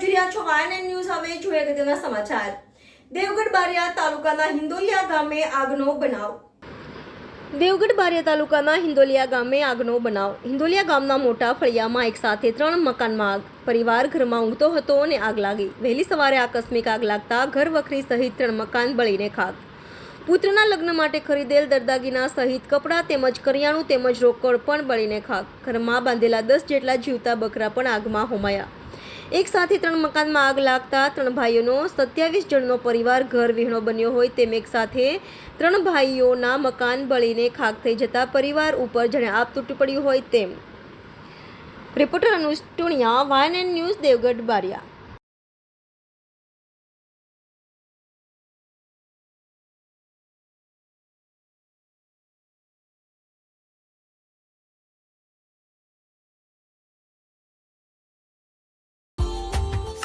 વાયન news હવે જોઈએ અગત્યના સમાચાર. દેવગઢ બારિયા તાલુકાના હિંદોલિયા ગામે આગનો બનાવ. દેવગઢ બારિયા તાલુકાના હિંદોલિયા ગામે આગનો બનાવ. હિંદોલિયા ગામના મોટા ફળિયામાં એક સાથે ત્રણ મકાનમાં આગ પરિવાર ઘરમાં ઊંઘતો હતો અને આગ લાગી. વહેલી સવારે આકસ્મિક આગ લાગતા ઘર વખરી સહિત ત્રણ મકાન બળીને ખાક. પુત્રના લગ્ન માટે ખરીદેલ દરદાગીના સહિત કપડાં તેમજ કરિયાણું તેમજ રોકડ પણ બળીને ખાક. ઘરમાં બાંધેલા દસ જેટલા જીવતા બકરા પણ આગમાં હોમાયા. એક સાથે ત્રણ મકાનમાં આગ લાગતા ત્રણ ભાઈઓનો સત્યાવીસ જણનો પરિવાર ઘર વિહણો બન્યો હોય તેમ એક સાથે ત્રણ ભાઈઓના મકાન બળીને ખાક થઈ જતા પરિવાર ઉપર જાણે આપ તૂટી પડ્યું હોય તેમ. Reporter Anuj Tuniya, વાયન and news, Devgadh Baria.